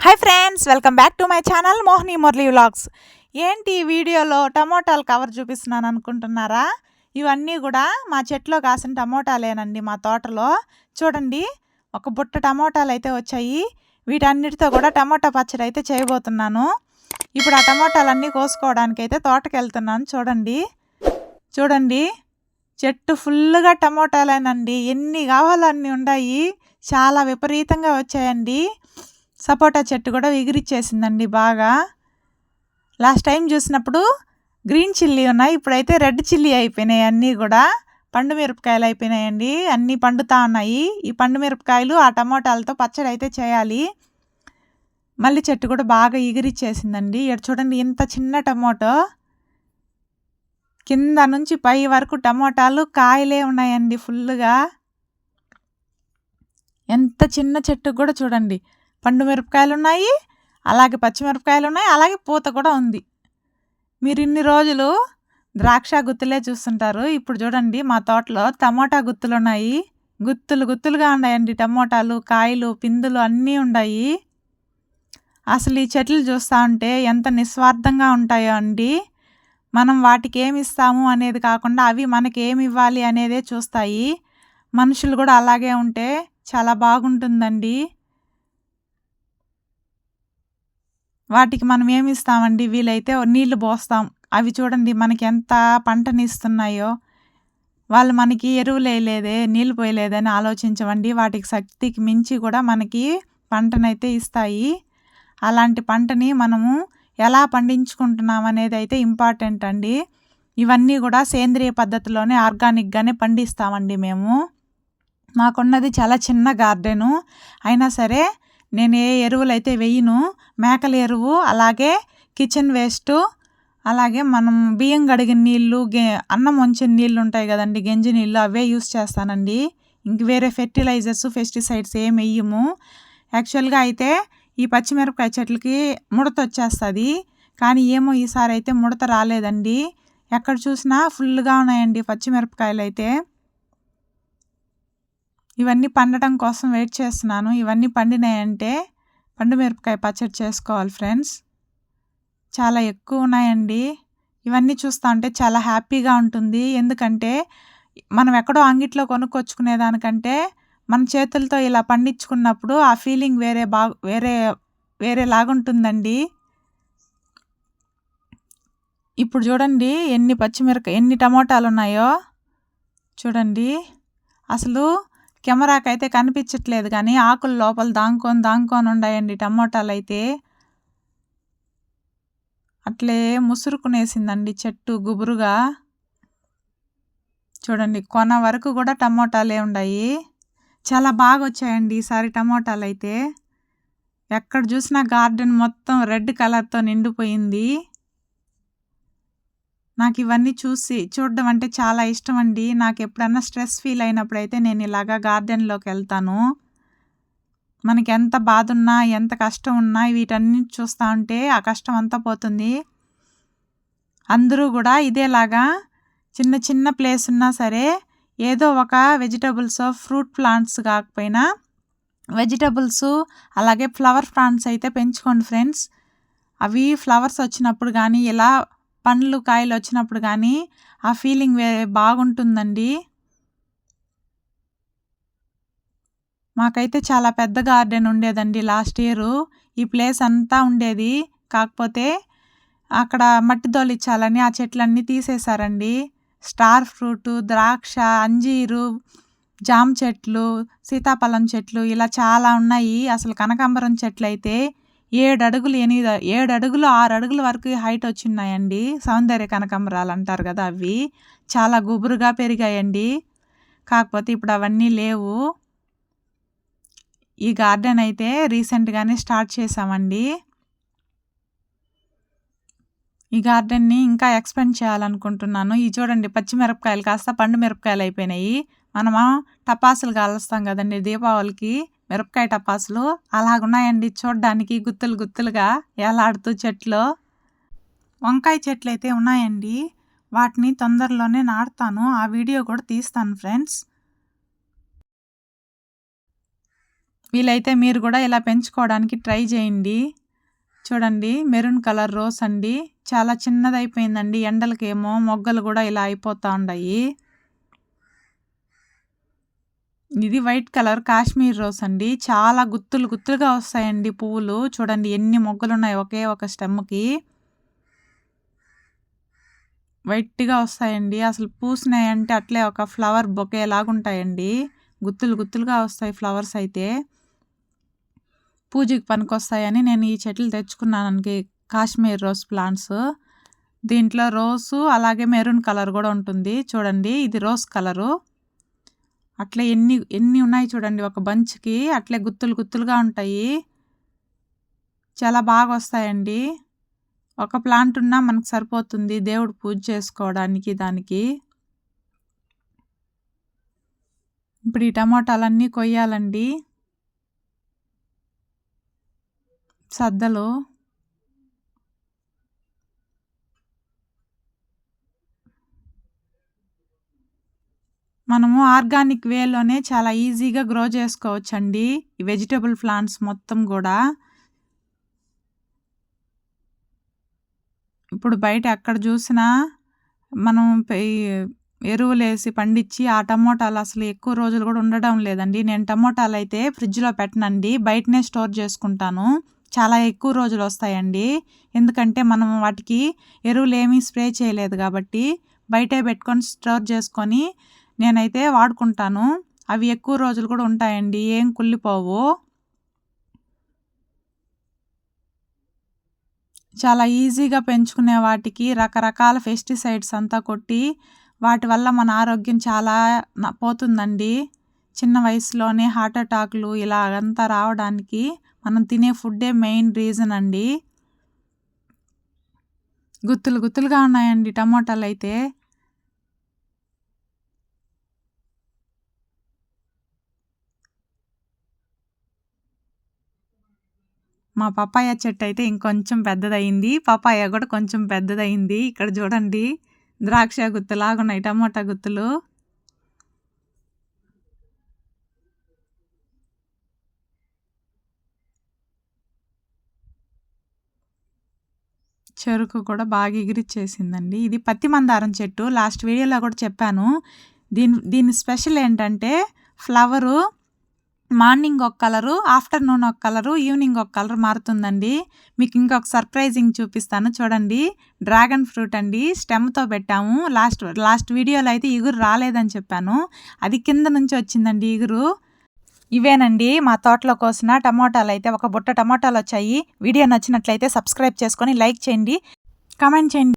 Hi friends welcome back to my channel Mohini Murali vlogs ఏంటి ఈ వీడియోలో టమోటాలు కవర్ చూపిస్తున్నాను అనుకుంటున్నారా? ఇవన్నీ కూడా మా చెట్లో కాసిన టమోటాలేనండి మా తోటలో. చూడండి ఒక బుట్ట టమోటాలు అయితే వచ్చాయి. వీటన్నిటితో కూడా టమోటా పచ్చడి అయితే చేయబోతున్నాను. ఇప్పుడు ఆ టమోటాలన్నీ కోసుకోవడానికి అయితే తోటకి వెళ్తున్నాను చూడండి. చూడండి చెట్టు ఫుల్గా టమోటాలేనండి. ఎన్ని కావాలో ఉన్నాయి చాలా విపరీతంగా వచ్చాయండి. సపోటా చెట్టు కూడా ఎగిరిచ్చేసిందండి బాగా. లాస్ట్ టైం చూసినప్పుడు గ్రీన్ చిల్లీ ఉన్నాయి ఇప్పుడైతే రెడ్ చిల్లీ అయిపోయినాయి అన్నీ కూడా. పండు మిరపకాయలు అయిపోయినాయండి అన్నీ పండుతా ఉన్నాయి. ఈ పండు మిరపకాయలు ఆ టమోటాలతో పచ్చడి అయితే చేయాలి. మళ్ళీ చెట్టు కూడా బాగా ఎగిరిచ్చేసిందండి. ఇక్కడ చూడండి ఇంత చిన్న టమోటో. కింద నుంచి పై వరకు టమోటాలు కాయలే ఉన్నాయండి ఫుల్గా ఎంత చిన్న చెట్టు కూడా చూడండి. పండు మిరపకాయలు ఉన్నాయి అలాగే పచ్చిమిరపకాయలు ఉన్నాయి అలాగే పూత కూడా ఉంది. మీరు ఇన్ని రోజులు ద్రాక్ష గుత్తులే చూస్తుంటారు. ఇప్పుడు చూడండి మా తోటలో టమోటా గుత్తులు ఉన్నాయి గుత్తులు గుత్తులుగా ఉన్నాయండి టమోటాలు కాయలు పిందులు అన్నీ ఉన్నాయి. అసలు ఈ చెట్లు చూస్తూ ఉంటే ఎంత నిస్వార్థంగా ఉంటాయో అండి. మనం వాటికి ఏమి ఇస్తాము అనేది కాకుండా అవి మనకి ఏమి ఇవ్వాలి అనేదే చూస్తాయి. మనుషులు కూడా అలాగే ఉంటే చాలా బాగుంటుందండి. వాటికి మనం ఏమి ఇస్తామండి? వీలైతే నీళ్ళు పోస్తాం. అవి చూడండి మనకి ఎంత పంటని ఇస్తున్నాయో వాళ్ళు మనకి ఎరువులు వేయలేదే నీళ్ళు పోయలేదని ఆలోచించవండి. వాటికి శక్తికి మించి కూడా మనకి పంటనైతే ఇస్తాయి. అలాంటి పంటని మనము ఎలా పండించుకుంటున్నాం అనేది అయితే ఇంపార్టెంట్ అండి. ఇవన్నీ కూడా సేంద్రియ పద్ధతిలోనే ఆర్గానిక్గానే పండిస్తామండి మేము. మాకున్నది చాలా చిన్న గార్డెను. అయినా సరే నేను ఏ ఎరువులు అయితే వేయను. మేకల ఎరువు అలాగే కిచెన్ వేస్టు అలాగే మనం బియ్యం కడిగిన నీళ్ళు గే అన్నం వంచిన నీళ్ళు ఉంటాయి కదండి గంజి నీళ్ళు అవే యూస్ చేస్తానండి. ఇంక వేరే ఫెర్టిలైజర్స్ పెస్టిసైడ్స్ ఏం వేయము. యాక్చువల్గా అయితే ఈ పచ్చిమిరపకాయ చెట్లకి ముడత వచ్చేస్తుంది. కానీ ఏమో ఈసారి అయితే ముడత రాలేదండి. ఎక్కడ చూసినా ఫుల్గా ఉన్నాయండి పచ్చిమిరపకాయలు అయితే ఇవన్నీ పండటం కోసం వెయిట్ చేస్తున్నాను. ఇవన్నీ పండినాయంటే పండు మిరపకాయ పచ్చడి చేసుకోవాలి ఫ్రెండ్స్. చాలా ఎక్కువ ఉన్నాయండి. ఇవన్నీ చూస్తూ ఉంటే చాలా హ్యాపీగా ఉంటుంది. ఎందుకంటే మనం ఎక్కడో అంగిట్లో కొనుక్కొచ్చుకునే దానికంటే మన చేతులతో ఇలా పండించుకున్నప్పుడు ఆ ఫీలింగ్ వేరే బా వేరే వేరే లాగుంటుందండి. ఇప్పుడు చూడండి ఎన్ని పచ్చిమిరక ఎన్ని టమోటాలు ఉన్నాయో చూడండి. అసలు కెమెరాకి అయితే కనిపించట్లేదు కానీ ఆకులు లోపల దాంకొని దాంకొని ఉన్నాయండి టమోటాలు అయితే అట్లే ముసురుకునేసిందండి చెట్టు గుబురుగా. చూడండి కొన వరకు కూడా టమోటాలే ఉన్నాయి చాలా బాగా వచ్చాయండి ఈసారి టమోటాలు అయితే ఎక్కడ చూసినా గార్డెన్ మొత్తం రెడ్ కలర్తో నిండిపోయింది. నాకు ఇవన్నీ చూసి చూడడం అంటే చాలా ఇష్టం అండి నాకు ఎప్పుడన్నా స్ట్రెస్ ఫీల్ అయినప్పుడు అయితే నేను ఇలాగా గార్డెన్లోకి వెళ్తాను. మనకి ఎంత బాధ ఉన్నా ఎంత కష్టం ఉన్నా వీటన్ని చూస్తూ ఉంటే ఆ కష్టం అంతా పోతుంది. అందరూ కూడా ఇదేలాగా చిన్న చిన్న ప్లేస్ ఉన్నా సరే ఏదో ఒక వెజిటబుల్స్ ఫ్రూట్ ప్లాంట్స్ కాకపోయినా వెజిటబుల్స్ అలాగే ఫ్లవర్ ప్లాంట్స్ అయితే పెంచుకోండి ఫ్రెండ్స్. అవి ఫ్లవర్స్ వచ్చినప్పుడు కానీ ఇలా పండ్లు కాయలు వచ్చినప్పుడు కానీ ఆ ఫీలింగ్ వే బాగుంటుందండి. మాకైతే చాలా పెద్ద గార్డెన్ ఉండేదండి లాస్ట్ ఇయరు. ఈ ప్లేస్ అంతా ఉండేది. కాకపోతే అక్కడ మట్టి దోలిచ్చాలని ఆ చెట్లన్నీ తీసేశారండి. స్టార్ ఫ్రూట్ ద్రాక్ష అంజీరు జామ చెట్లు సీతాఫలం చెట్లు ఇలా చాలా ఉన్నాయి. అసలు కనకాంబరం చెట్లు అయితే ఏడు అడుగులు ఎనిమిది ఏడు అడుగులు ఆరు అడుగుల వరకు హైట్ వచ్చిన్నాయండి. సౌందర్య కనకాంబరాలు అంటారు కదా అవి. చాలా గుబురుగా పెరిగాయండి. కాకపోతే ఇప్పుడు అవన్నీ లేవు. ఈ గార్డెన్ అయితే రీసెంట్గానే స్టార్ట్ చేసామండి ఈ గార్డెన్ని ఇంకా ఎక్స్పెండ్ చేయాలనుకుంటున్నాను. ఈ చూడండి పచ్చిమిరపకాయలు కాస్త పండు మిరపకాయలు అయిపోయినాయి. మనము టపాసులు కాలుస్తాం కదండి. దీపావళికి మిరపకాయ టపాసులు అలాగున్నాయండి చూడ్డానికి గుత్తులు గుత్తులుగా ఏలాడుతూ చెట్లు. వంకాయ చెట్లు అయితే ఉన్నాయండి. వాటిని తొందరలోనే నాటుతాను. ఆ వీడియో కూడా తీస్తాను ఫ్రెండ్స్. వీలైతే మీరు కూడా ఇలా పెంచుకోవడానికి ట్రై చేయండి. చూడండి మెరూన్ కలర్ రోస్ అండి. చాలా చిన్నదైపోయిందండి. ఎండలకేమో మొగ్గలు కూడా ఇలా అయిపోతూ ఉన్నాయి ఇది వైట్ కలర్ కాశ్మీర్ రోస్ అండి. చాలా గుత్తులు గుత్తులుగా వస్తాయండి పువ్వులు. చూడండి ఎన్ని మొగ్గలు ఉన్నాయి ఒకే ఒక స్టెమ్కి వైట్గా వస్తాయండి. అసలు పూసినాయంటే అట్లే ఒక ఫ్లవర్ బొకే లాగుంటాయండి. గుత్తులు గుత్తులుగా వస్తాయి ఫ్లవర్స్ అయితే. పూజకి పనికొస్తాయని నేను ఈ చెట్లు తెచ్చుకున్నాను కాశ్మీర్ రోజ్ ప్లాంట్స్. దీంట్లో రోసు అలాగే మెరూన్ కలర్ కూడా ఉంటుంది. చూడండి ఇది రోజ్ కలరు. అట్లే ఎన్ని ఎన్ని ఉన్నాయి చూడండి. ఒక బంచ్కి అట్లే గుత్తులు గుత్తులుగా ఉంటాయి. చాలా బాగా వస్తాయండి. ఒక ప్లాంట్ ఉన్నా మనకు సరిపోతుంది దేవుడు పూజ చేసుకోవడానికి దానికి. ఇప్పుడు ఈ టమాటాలన్నీ కొయ్యాలండి. సద్దలు. మనము ఆర్గానిక్ వేలోనే చాలా ఈజీగా గ్రో చేసుకోవచ్చండి. ఈ వెజిటబుల్ ప్లాంట్స్ మొత్తం కూడా. ఇప్పుడు బయట ఎక్కడ చూసినా మనం ఎరువులు వేసి పండించి ఆ టమోటాలు అసలు ఎక్కువ రోజులు కూడా ఉండడం లేదండి. నేను టమోటాలు అయితే ఫ్రిడ్జ్లో పెట్టనండి. బయటనే స్టోర్ చేసుకుంటాను. చాలా ఎక్కువ రోజులు వస్తాయండి. ఎందుకంటే మనం వాటికి ఎరువులు ఏమీ స్ప్రే చేయలేదు కాబట్టి బయటే పెట్టుకొని స్టోర్ చేసుకొని నేనైతే వాడుకుంటాను. అవి ఎక్కువ రోజులు కూడా ఉంటాయండి. ఏం కుళ్ళిపోవు. చాలా ఈజీగా పెంచుకునే వాటికి రకరకాల పెస్టిసైడ్స్ అంతా కొట్టి వాటి వల్ల మన ఆరోగ్యం చాలా పోతుందండి. చిన్న వయసులోనే హార్ట్ అటాక్లు ఇలా అంతా రావడానికి మనం తినే ఫుడ్డే మెయిన్ రీజన్ అండి. గుత్తులు గుత్తులుగా ఉన్నాయండి టమోటాలు అయితే మా పపాయ చెట్టు అయితే ఇంకొంచెం పెద్దదయింది. పపాయ కూడా కొంచెం పెద్దదయింది. ఇక్కడ చూడండి ద్రాక్ష గుత్తులాగున్నాయి టమోటా గుత్తులు. చెరుకు కూడా బాగా ఎగిరిచ్చేసిందండి. ఇది పత్తి మందారం చెట్టు. లాస్ట్ వీడియోలో కూడా చెప్పాను. దీని దీని స్పెషల్ ఏంటంటే ఫ్లవరు మార్నింగ్ ఒక కలరు ఆఫ్టర్నూన్ ఒక కలరు ఈవినింగ్ ఒక కలర్ మారుతుందండి. మీకు ఇంకొక సర్ప్రైజింగ్ చూపిస్తాను చూడండి. డ్రాగన్ ఫ్రూట్ అండి. స్టెమ్తో పెట్టాము. లాస్ట్ లాస్ట్ వీడియోలో అయితే ఇగురు రాలేదని చెప్పాను. అది కింద నుంచి వచ్చిందండి ఇగురు. ఇవేనండి. మా తోటలో కోసిన టమోటాలు అయితే ఒక బుట్ట టమోటాలు వచ్చాయి. వీడియో నచ్చినట్లయితే సబ్స్క్రైబ్ చేసుకొని లైక్ చేయండి. కామెంట్ చేయండి.